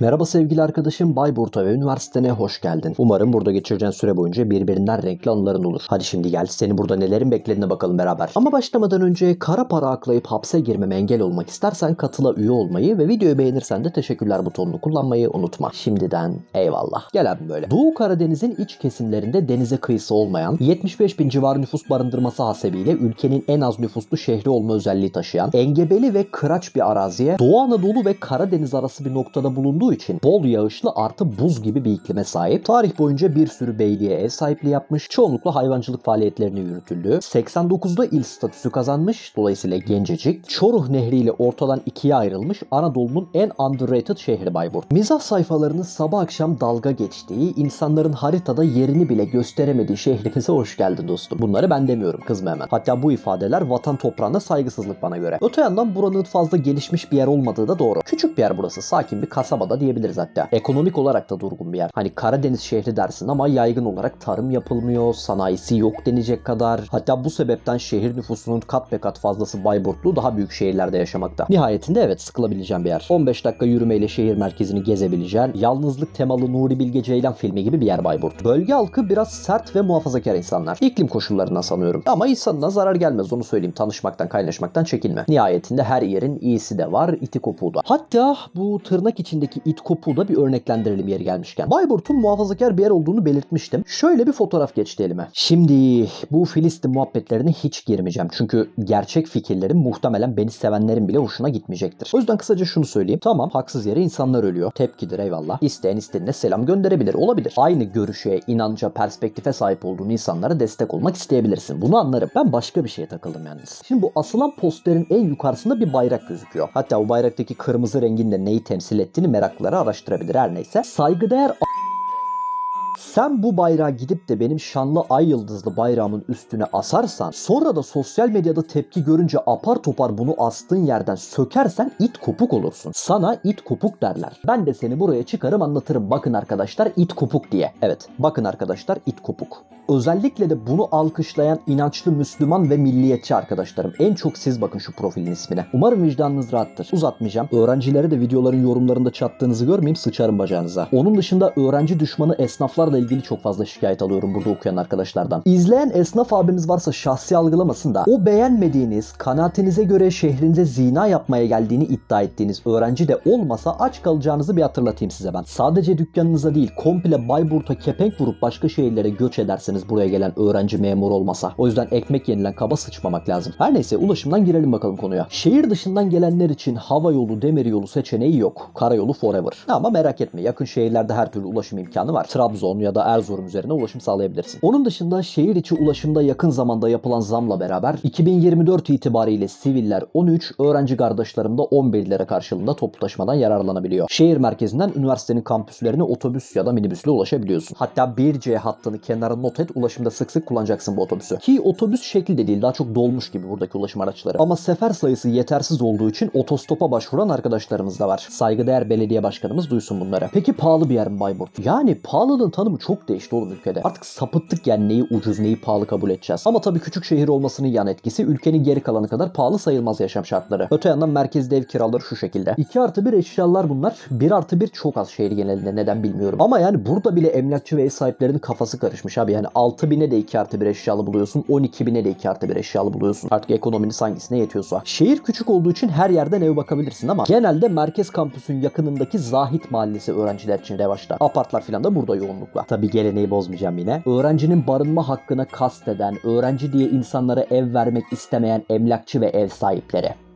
Merhaba sevgili arkadaşım Bayburt'a ve üniversitene hoş geldin. Umarım burada geçireceğin süre boyunca birbirinden renkli anıların olur. Hadi şimdi gel seni burada nelerin beklediğine bakalım beraber. Ama başlamadan önce kara para aklayıp hapse girmeme engel olmak istersen katıla üye olmayı ve videoyu beğenirsen de teşekkürler butonunu kullanmayı unutma. Şimdiden eyvallah. Gel abi böyle. Doğu Karadeniz'in iç kesimlerinde denize kıyısı olmayan 75 bin civarı nüfus barındırması hasebiyle ülkenin en az nüfuslu şehri olma özelliği taşıyan engebeli ve kıraç bir araziye Doğu Anadolu ve Karadeniz arası bir noktada bulunduğu için bol yağışlı artı buz gibi bir iklime sahip. Tarih boyunca bir sürü beyliğe ev sahipliği yapmış. Çoğunlukla hayvancılık faaliyetlerini yürütüldü. 89'da il statüsü kazanmış. Dolayısıyla gencecik. Çoruh Nehri ile ortadan ikiye ayrılmış Anadolu'nun en underrated şehri Bayburt. Mizah sayfalarının sabah akşam dalga geçtiği, insanların haritada yerini bile gösteremediği şehrimize hoş geldin dostum. Bunları ben demiyorum kızma hemen. Hatta bu ifadeler vatan toprağına saygısızlık bana göre. Öte yandan buranın fazla gelişmiş bir yer olmadığı da doğru. Küçük bir yer burası. Sakin bir kasabada diyebiliriz hatta. Ekonomik olarak da durgun bir yer. Hani Karadeniz şehri dersin ama yaygın olarak tarım yapılmıyor, sanayisi yok denecek kadar. Hatta bu sebepten şehir nüfusunun kat be kat fazlası Bayburtlu daha büyük şehirlerde yaşamakta. Nihayetinde evet sıkılabileceğim bir yer. 15 dakika yürümeyle şehir merkezini gezebileceğin, yalnızlık temalı Nuri Bilge Ceylan filmi gibi bir yer Bayburt. Bölge halkı biraz sert ve muhafazakar insanlar. İklim koşullarından sanıyorum. Ama insanına zarar gelmez onu söyleyeyim. Tanışmaktan, kaynaşmaktan çekinme. Nihayetinde her yerin iyisi de var, iti kopuğu da. Hatta bu tırnak içindeki it kopuğu da bir örneklendirelim yeri gelmişken. Bayburt'un muhafazakar bir yer olduğunu belirtmiştim. Şöyle bir fotoğraf geçti elime. Şimdi bu Filistin muhabbetlerine hiç girmeyeceğim. Çünkü gerçek fikirlerim muhtemelen beni sevenlerin bile hoşuna gitmeyecektir. O yüzden kısaca şunu söyleyeyim. Tamam haksız yere insanlar ölüyor. Tepkidir eyvallah. İsteyen istediğine selam gönderebilir. Olabilir. Aynı görüşe, inanca, perspektife sahip olduğun insanlara destek olmak isteyebilirsin. Bunu anlarım. Ben başka bir şeye takıldım yalnız. Şimdi bu asılan posterin en yukarısında bir bayrak gözüküyor. Hatta o bayraktaki kırmızı rengin de neyi temsil ettiğini meraklıları araştırabilir her neyse. Saygıdeğer sen bu bayrağı gidip de benim şanlı ay yıldızlı bayrağımın üstüne asarsan sonra da sosyal medyada tepki görünce apar topar bunu astığın yerden sökersen it kopuk olursun. Sana it kopuk derler. Ben de seni buraya çıkarım anlatırım. Bakın arkadaşlar it kopuk diye. Evet bakın arkadaşlar it kopuk. Özellikle de bunu alkışlayan inançlı Müslüman ve milliyetçi arkadaşlarım. En çok siz bakın şu profilin ismine. Umarım vicdanınız rahattır. Uzatmayacağım. Öğrencilere de videoların yorumlarında çattığınızı görmeyeyim sıçarım bacağınıza. Onun dışında öğrenci düşmanı esnaflarla ilgili çok fazla şikayet alıyorum burada okuyan arkadaşlardan. İzleyen esnaf abimiz varsa şahsi algılamasın da o beğenmediğiniz, kanaatinize göre şehrinize zina yapmaya geldiğini iddia ettiğiniz öğrenci de olmasa aç kalacağınızı bir hatırlatayım size ben. Sadece dükkanınıza değil komple Bayburt'a kepenk vurup başka şehirlere göç ederseniz buraya gelen öğrenci memur olmasa. O yüzden ekmek yenilen kaba sıçmamak lazım. Her neyse ulaşımdan girelim bakalım konuya. Şehir dışından gelenler için hava yolu, demir yolu seçeneği yok. Karayolu forever. Ama merak etme yakın şehirlerde her türlü ulaşım imkanı var. Trabzon ya da Erzurum üzerine ulaşım sağlayabilirsin. Onun dışında şehir içi ulaşımda yakın zamanda yapılan zamla beraber 2024 itibariyle siviller 13, öğrenci kardeşlerim de 11 lira karşılığında toplu taşımadan yararlanabiliyor. Şehir merkezinden üniversitenin kampüslerine otobüs ya da minibüsle ulaşabiliyorsun. Hatta 1C hattını kenara not et ulaşımda sık sık kullanacaksın bu otobüsü. Ki otobüs şekli de değil daha çok dolmuş gibi buradaki ulaşım araçları. Ama sefer sayısı yetersiz olduğu için otostopa başvuran arkadaşlarımız da var. Saygıdeğer belediye başkanımız duysun bunları. Peki pahalı bir yer mi Bayburt? Yani pahalılığın tanımı çok değişti oğlum ülkede. Artık sapıttık yani neyi ucuz neyi pahalı kabul edeceğiz. Ama tabii küçük şehir olmasının yan etkisi ülkenin geri kalanı kadar pahalı sayılmaz yaşam şartları. Öte yandan merkezde ev kiraları şu şekilde. 2 artı 1 eşyalar bunlar. 1 artı 1 çok az şehir genelinde neden bilmiyorum. Ama yani burada bile emlakçı ve ev sahiplerinin kafası karışmış abi. Yani 6 bine de 2 artı 1 eşyalı buluyorsun. 12 bine de 2 artı 1 eşyalı buluyorsun. Artık ekonominiz hangisine yetiyorsa. Şehir küçük olduğu için her yerden ev bakabilirsin ama genelde merkez kampüsün yakınındaki Zahit Mahallesi öğrenciler için revaçta. Apartlar falan da burada yoğunlukla. Tabi geleneği bozmayacağım yine. Öğrencinin barınma hakkına kasteden, öğrenci diye insanlara ev vermek istemeyen emlakçı ve ev sahipleri.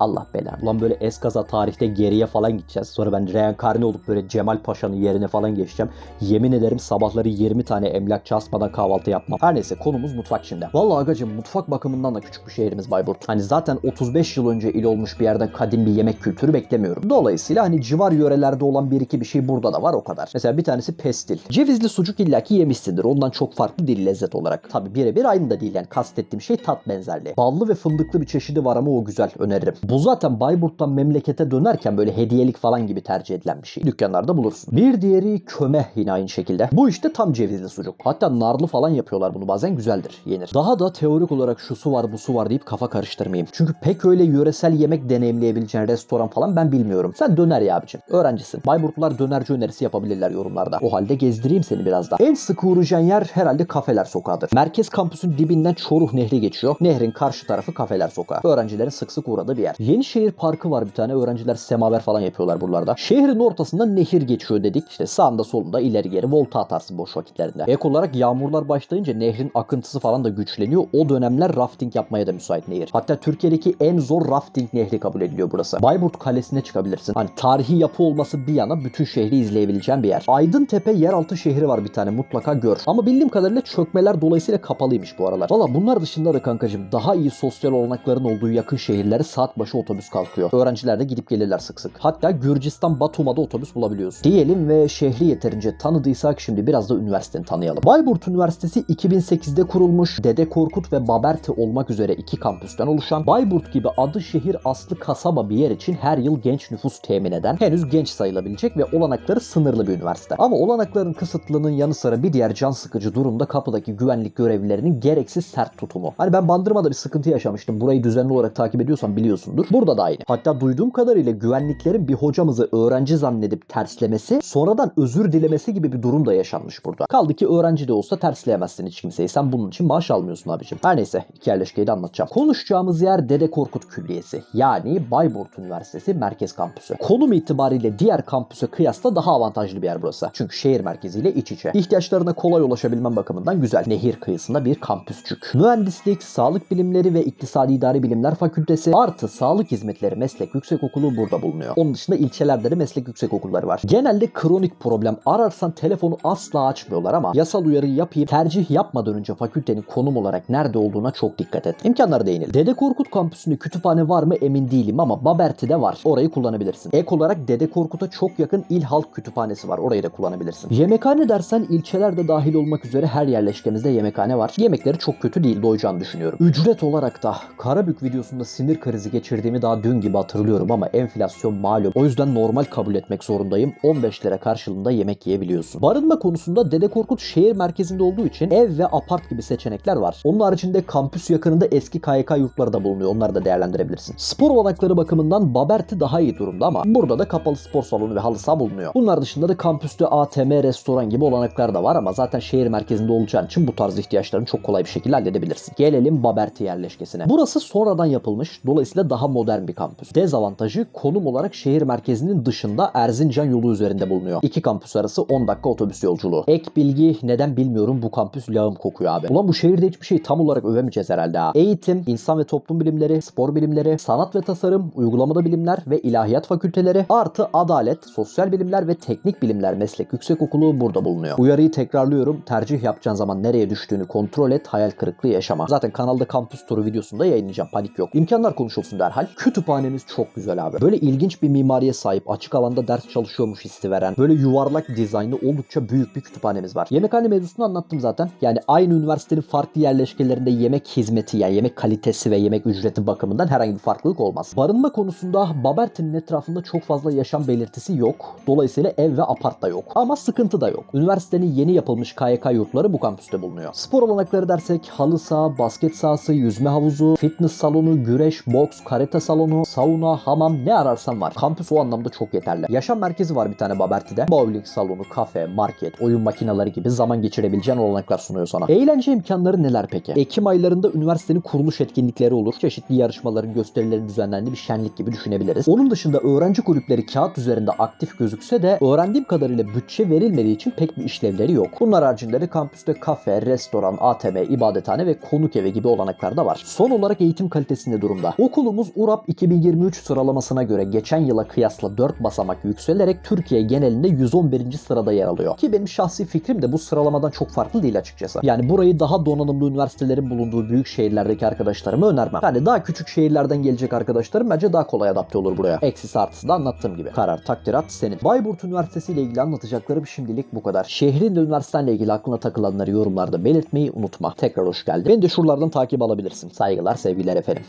Allah belanı. Ulan böyle eskaza tarihte geriye falan gideceğiz. Sonra ben reenkarne olup böyle Cemal Paşa'nın yerine falan geçeceğim. Yemin ederim sabahları 20 tane emlakçı asmadan kahvaltı yapmam. Her neyse konumuz mutfak şimdi. Vallahi agacım mutfak bakımından da küçük bir şehrimiz Bayburt. Hani zaten 35 yıl önce il olmuş bir yerden kadim bir yemek kültürü beklemiyorum. Dolayısıyla hani civar yörelerde olan bir iki bir şey burada da var o kadar. Mesela bir tanesi pestil. Cevizli sucuk illaki yemişsindir. Ondan çok farklı değil lezzet olarak. Tabi birebir aynı da değil yani kastettiğim şey tat benzerliği. Ballı ve fındıklı bir çeşidi var ama o güzel öneririm. Bu zaten Bayburt'tan memlekete dönerken böyle hediyelik falan gibi tercih edilen bir şey. Dükkanlarda bulursun. Bir diğeri köme yine aynı şekilde. Bu işte tam cevizli sucuk. Hatta narlı falan yapıyorlar bunu bazen güzeldir yenir. Daha da teorik olarak şu su var bu su var deyip kafa karıştırmayayım. Çünkü pek öyle yöresel yemek deneyimleyebileceğin restoran falan ben bilmiyorum. Sen döner ya abicim. Öğrencisin. Bayburtlular dönerci önerisi yapabilirler yorumlarda. O halde gezdireyim seni biraz daha. En sık uğrayacağın yer herhalde kafeler sokağıdır. Merkez kampüsün dibinden Çoruh Nehri geçiyor. Nehrin karşı tarafı kafeler sokağı. Öğrencilerin sık sık uğradığı bir yer. Yenişehir Parkı var bir tane. Öğrenciler semaver falan yapıyorlar buralarda. Şehrin ortasında nehir geçiyor dedik. İşte sağında solunda ileri geri volta atarsın boş vakitlerinde. Ek olarak yağmurlar başlayınca nehrin akıntısı falan da güçleniyor. O dönemler rafting yapmaya da müsait nehir. Hatta Türkiye'deki en zor rafting nehri kabul ediliyor burası. Bayburt Kalesi'ne çıkabilirsin. Hani tarihi yapı olması bir yana bütün şehri izleyebileceğin bir yer. Aydıntepe yeraltı şehri var bir tane mutlaka gör. Ama bildiğim kadarıyla çökmeler dolayısıyla kapalıymış bu aralar. Valla bunlar dışında da kankacım daha iyi sosyal olanakların olduğu yakın şehirlere saat başı otobüs kalkıyor. Öğrenciler de gidip gelirler sık sık. Hatta Gürcistan Batum'a da otobüs bulabiliyorsun. Diyelim ve şehri yeterince tanıdıysak şimdi biraz da üniversiteni tanıyalım. Bayburt Üniversitesi 2008'de kurulmuş. Dede Korkut ve Baberti olmak üzere iki kampüsten oluşan Bayburt gibi adı şehir aslı kasaba bir yer için her yıl genç nüfus temin eden henüz genç sayılabilecek ve olanakları sınırlı bir üniversite. Ama olanakların kısıtlılığının yanı sıra bir diğer can sıkıcı durumda kapıdaki güvenlik görevlilerinin gereksiz sert tutumu. Hani ben Bandırma'da bir sıkıntı yaşamıştım. Burayı düzenli olarak takip ediyorsan biliyorsundur. Burada da aynı. Hatta duyduğum kadarıyla güvenliklerin bir hocamızı öğrenci zannedip terslemesi, sonradan özür dilemesi gibi bir durum da yaşanmış burada. Kaldı ki öğrenci de olsa tersleyemezsin hiç kimseyi. Sen bunun için maaş almıyorsun abicim. Her neyse iki yerleşkeyi de anlatacağım. Konuşacağımız yer Dede Korkut Külliyesi. Yani Bayburt Üniversitesi Merkez Kampüsü. Konum itibariyle diğer kampüse kıyasla daha avantajlı bir yer burası. Çünkü şehir merkeziyle iç içe. İhtiyaçlarına kolay ulaşabilmen bakımından güzel. Nehir kıyısında bir kampüsçük. Mühendislik, sağlık bilimleri ve iktisadi idari bilimler fakültesi artı sağlık hizmetleri meslek yüksekokulu burada bulunuyor. Onun dışında ilçelerde de meslek yüksekokulları var. Genelde kronik problem ararsan telefonu asla açmıyorlar ama yasal uyarı yapayım tercih yapmadan önce fakültenin konum olarak nerede olduğuna çok dikkat et. İmkanları değinil. Dede Korkut kampüsünde kütüphane var mı emin değilim ama Baberti'de var. Orayı kullanabilirsin. Ek olarak Dede Korkut'a çok yakın İl Halk Kütüphanesi var. Orayı da kullanabilirsin. Yemekhane dersen ilçelerde dahil olmak üzere her yerleşkemizde yemekhane var. Yemekleri çok kötü değil doyacağını düşünüyorum. Ücret olarak da Karabük videosunda sinir krizi geçirdiğimi daha dün gibi hatırlıyorum ama enflasyon malum. O yüzden normal kabul etmek zorundayım. 15 lira karşılığında yemek yiyebiliyorsun. Barınma konusunda Dede Korkut şehir merkezinde olduğu için ev ve apart gibi seçenekler var. Onun haricinde kampüs yakınında eski KYK yurtları da bulunuyor. Onları da değerlendirebilirsin. Spor olanakları bakımından Baberti daha iyi durumda ama burada da kapalı spor salonu ve halı saha bulunuyor. Bunlar dışında da kampüste ATM, restoran gibi olanaklar da var ama zaten şehir merkezinde olacağın için bu tarz ihtiyaçlarını çok kolay bir şekilde halledebilirsin. Gelelim Baberti yerleşkesine. Burası sonradan yapılmış. Dolayısıyla daha modern bir kampüs. Dezavantajı konum olarak şehir merkezinin dışında Erzincan yolu üzerinde bulunuyor. İki kampüs arası 10 dakika otobüs yolculuğu. Ek bilgi neden bilmiyorum bu kampüs lağım kokuyor abi. Ulan bu şehirde hiçbir şey tam olarak övemeyeceğiz herhalde ha. Eğitim, insan ve toplum bilimleri, spor bilimleri, sanat ve tasarım, uygulamada bilimler ve ilahiyat fakülteleri artı adalet, sosyal bilimler ve teknik bilimler meslek yüksekokulu burada bulunuyor. Uyarıyı tekrarlıyorum. Tercih yapacağın zaman nereye düştüğünü kontrol et, hayal kırıklığı yaşama. Zaten kanalda kampüs turu videosunda yayınlayacağım. Panik yok. İmkanlar konuşulsun derhal. Kütüphanemiz çok güzel abi. Böyle ilginç bir mimariye sahip, açık alanda ders çalışıyormuş hissi veren, böyle yuvarlak dizaynlı oldukça büyük bir kütüphanemiz var. Yemekhane mevzusunu anlattım zaten. Yani aynı üniversitenin farklı yerleşkelerinde yemek hizmeti yani yemek kalitesi ve yemek ücreti bakımından herhangi bir farklılık olmaz. Barınma konusunda Baberti'nin etrafında çok fazla yaşam belirtisi yok. Dolayısıyla ev ve apart da yok. Ama sıkıntı da yok. Üniversitenin yeni yapılmış KYK yurtları bu kampüste bulunuyor. Spor olanakları dersek halı saha, basket sahası, yüzme havuzu, fitness salonu, güreş, boks, karate salonu, sauna, hamam ne ararsan var. Kampüs o anlamda çok yeterli. Yaşam merkezi var bir tane Baberti'de. Bowling salonu, kafe, market, oyun makineleri gibi zaman geçirebileceğin olanaklar sunuyor sana. Eğlence imkanları neler peki? Ekim aylarında üniversitenin kuruluş etkinlikleri olur. Çeşitli yarışmaların, gösterilerin düzenlendiği bir şenlik gibi düşünebiliriz. Onun dışında öğrenci kulüpleri kağıt üzerinde aktif gözükse de öğrendiğim kadarıyla bütçe verilmediği için pek bir işlevleri yok. Bunlar haricinde de kampüste kafe, restoran, ATM, ibadethane ve konuk evi gibi olanaklar da var. Son olarak eğitim kalitesinde durumda. Okulumuz URAP 2023 sıralamasına göre geçen yıla kıyasla 4 basamak yükselerek Türkiye genelinde 111. sırada yer alıyor. Ki benim şahsi fikrim de bu sıralamadan çok farklı değil açıkçası. Yani burayı daha donanımlı üniversitelerin bulunduğu büyük şehirlerdeki arkadaşlarıma önermem. Yani daha küçük şehirlerden gelecek arkadaşlarım bence daha kolay adapte olur buraya. Eksisi artısı da anlattığım gibi. Karar takdirat senin. Bayburt Üniversitesi ile ilgili anlatacaklarım şimdilik bu kadar. Şehrin de üniversitenle ilgili aklına takılanları yorumlarda belirtmeyi unutma. Tekrar hoş geldin. Beni de şuralardan takip alabilirsin. Saygılar, sevgiler efendim.